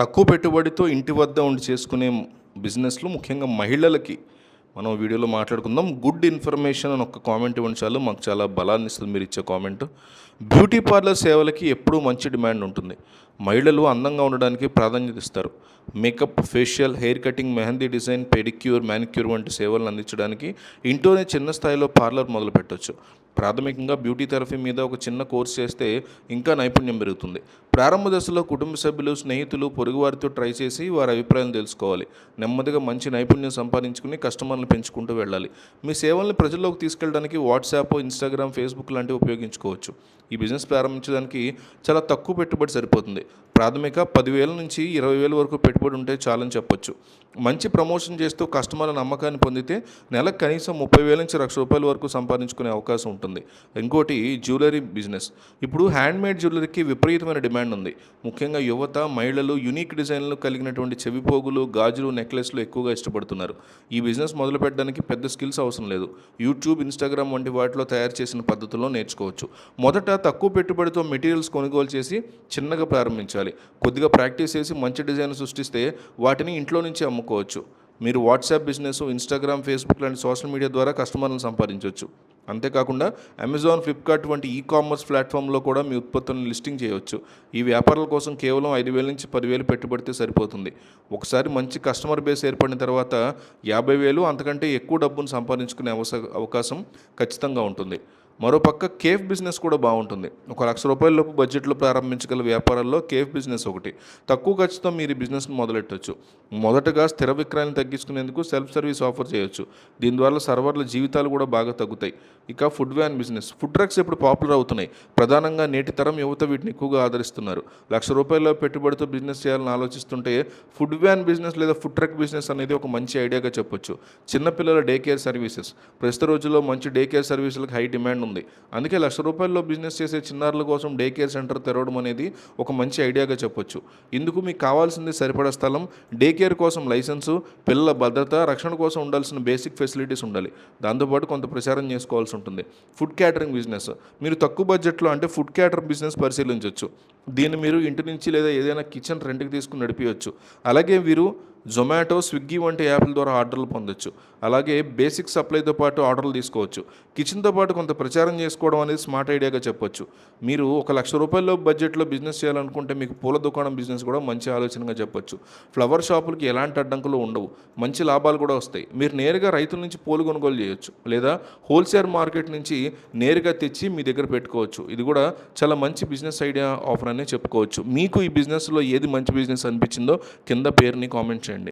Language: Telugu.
తక్కువ పెట్టుబడితో ఇంటి వద్ద ఉండి చేసుకునే బిజినెస్లు ముఖ్యంగా మహిళలకి. మనం వీడియోలో మాట్లాడుకుందాం. గుడ్ ఇన్ఫర్మేషన్ అని ఒక కామెంట్ ఇవ్వండి చాలు. మాకు చాలా బలాన్ని ఇస్తుంది మీరు ఇచ్చే కామెంట్. బ్యూటీ పార్లర్ సేవలకి ఎప్పుడూ మంచి డిమాండ్ ఉంటుంది. మహిళలు అందంగా ఉండడానికి ప్రాధాన్యత ఇస్తారు. Makeup facial hair cutting mehndi design pedicure manicure వంటి సేవలను అందించడానికి ఇంట్లోనే చిన్న స్థాయిలో పార్లర్ మొదలు పెట్టొచ్చు ప్రాథమికంగా బ్యూటీ థెరపీ మీద ఒక చిన్న కోర్స్ చేస్తే ఇంకా నైపుణ్యం పెరుగుతుంది. ప్రారంభ దశలో కుటుంబ సభ్యులు స్నేహితులు పొరుగువారితో ట్రై చేసి వారి అభిప్రాయం తెలుసుకోవాలి. నెమ్మదిగా మంచి నైపుణ్యం సంపాదించుకుని కస్టమర్లను పెంచుకుంటూ వెళ్ళాలి. మీ సేవల్ని ప్రజల్లోకి తీసుకెళ్ళడానికి వాట్సాప్ ఇన్స్టాగ్రామ్ ఫేస్బుక్ లాంటివి ఉపయోగించుకోవచ్చు. ఈ బిజినెస్ ప్రారంభించడానికి చాలా తక్కువ పెట్టుబడి సరిపోతుంది. ప్రాథమిక పదివేల నుంచి ఇరవై వేల వరకు పెట్టుబడి ఉంటే చాలని చెప్పొచ్చు. మంచి ప్రమోషన్ చేస్తూ కస్టమర్ల నమ్మకాన్ని పొందితే నెలకు కనీసం ముప్పై వేల నుంచి లక్ష రూపాయల వరకు సంపాదించుకునే అవకాశం ఉంటుంది. ఇంకోటి జ్యువెలరీ బిజినెస్. ఇప్పుడు హ్యాండ్మేడ్ జ్యువెలరీకి విపరీతమైన డిమాండ్ ఉంది. ముఖ్యంగా యువత మహిళలు యునిక్ డిజైన్లు కలిగినటువంటి చెవిపోగులు గాజులు నెక్లెస్లు ఎక్కువగా ఇష్టపడుతున్నారు. ఈ బిజినెస్ మొదలు పెట్టడానికి పెద్ద స్కిల్స్ అవసరం లేదు. యూట్యూబ్ ఇన్స్టాగ్రామ్ వంటి వాటిలో తయారు చేసిన పద్ధతుల్లో నేర్చుకోవచ్చు. మొదట తక్కువ పెట్టుబడితో మెటీరియల్స్ కొనుగోలు చేసి చిన్నగా ప్రారంభించాలి. కొద్దిగా ప్రాక్టీస్ చేసి మంచి డిజైన్ సృష్టిస్తే వాటిని ఇంట్లో నుంచి అమ్ముకోవచ్చు. మీరు వాట్సాప్ బిజినెస్ ఇన్స్టాగ్రామ్ ఫేస్బుక్ లాంటి సోషల్ మీడియా ద్వారా కస్టమర్లను సంపాదించవచ్చు. అంతేకాకుండా అమెజాన్ ఫ్లిప్కార్ట్ వంటి ఈ కామర్స్ ప్లాట్ఫామ్లో కూడా మీ ఉత్పత్తులను లిస్టింగ్ చేయవచ్చు. ఈ వ్యాపారాల కోసం కేవలం ఐదు వేల నుంచి పదివేలు పెట్టుబడితే సరిపోతుంది. ఒకసారి మంచి కస్టమర్ బేస్ ఏర్పడిన తర్వాత యాభై వేలు అంతకంటే ఎక్కువ డబ్బును సంపాదించుకునే అవస అవకాశం ఖచ్చితంగా ఉంటుంది. మరోపక్క కేఫ్ బిజినెస్ కూడా బాగుంటుంది. ఒక లక్ష రూపాయల లోపు బడ్జెట్లో ప్రారంభించగల వ్యాపారాల్లో కేఫ్ బిజినెస్ ఒకటి. తక్కువ ఖర్చుతో మీరు బిజినెస్ మొదలెట్టవచ్చు మొదటగా స్థిర విక్రయాన్ని తగ్గించుకునేందుకు సెల్ఫ్ సర్వీస్ ఆఫర్ చేయొచ్చు. దీని ద్వారా సర్వర్ల జీవితాలు కూడా బాగా తగ్గుతాయి. ఇక food van business. Food trucks ఇప్పుడు పాపులర్ అవుతున్నాయి. ప్రధానంగా నేటి తరం యువత వీటిని ఎక్కువగా ఆదరిస్తున్నారు. లక్ష రూపాయల పెట్టుబడితో బిజినెస్ చేయాలని ఆలోచిస్తుంటే ఫుడ్ వ్యాన్ బిజినెస్ లేదా ఫుడ్ ట్రక్ బిజినెస్ అనేది ఒక మంచి ఐడియాగా చెప్పొచ్చు. చిన్నపిల్లల డే కేర్ సర్వీసెస్. ప్రస్తుత రోజుల్లో మంచి డే కేర్ సర్వీసులకు హై డిమాండ్ ఉంది. ఉంది. అందుకే లక్ష రూపాయల్లో బిజినెస్ చేసే చిన్నారుల కోసం డే కేర్ సెంటర్ తెరవడం అనేది ఒక మంచి ఐడియాగా చెప్పొచ్చు. ఇందుకు మీకు కావాల్సింది సరిపడా స్థలం డే కేర్ కోసం లైసెన్సు పిల్లల భద్రత రక్షణ కోసం ఉండాల్సిన బేసిక్ ఫెసిలిటీస్ ఉండాలి. దాంతోపాటు కొంత ప్రచారం చేసుకోవాల్సి ఉంటుంది. Food catering business. మీరు తక్కువ బడ్జెట్లో అంటే ఫుడ్ క్యాటరింగ్ బిజినెస్ పరిశీలించవచ్చు దీన్ని మీరు ఇంటి నుంచి లేదా ఏదైనా కిచెన్ రెంట్కి తీసుకుని నడిపించవచ్చు అలాగే వీరు జొమాటో స్విగ్గీ వంటి యాప్ల ద్వారా ఆర్డర్లు పొందొచ్చు. అలాగే బేసిక్ సప్లైతో పాటు ఆర్డర్లు తీసుకోవచ్చు. కిచెన్తో పాటు కొంత ప్రచారం చేసుకోవడం అనేది స్మార్ట్ ఐడియాగా చెప్పొచ్చు. మీరు ఒక లక్ష రూపాయల బడ్జెట్లో బిజినెస్ చేయాలనుకుంటే మీకు పూల దుకాణం బిజినెస్ కూడా మంచి ఆలోచనగా చెప్పొచ్చు. ఫ్లవర్ షాపులకి ఎలాంటి అడ్డంకులు ఉండవు. మంచి లాభాలు కూడా వస్తాయి. మీరు నేరుగా రైతుల నుంచి పూలు కొనుగోలు చేయొచ్చు. లేదా హోల్సేల్ మార్కెట్ నుంచి నేరుగా తెచ్చి మీ దగ్గర పెట్టుకోవచ్చు. ఇది కూడా చాలా మంచి బిజినెస్ ఐడియా ఆఫర్ అనే చెప్పుకోవచ్చు. మీకు ఈ బిజినెస్లో ఏది మంచి బిజినెస్ అనిపించిందో కింద పేరుని కామెంట్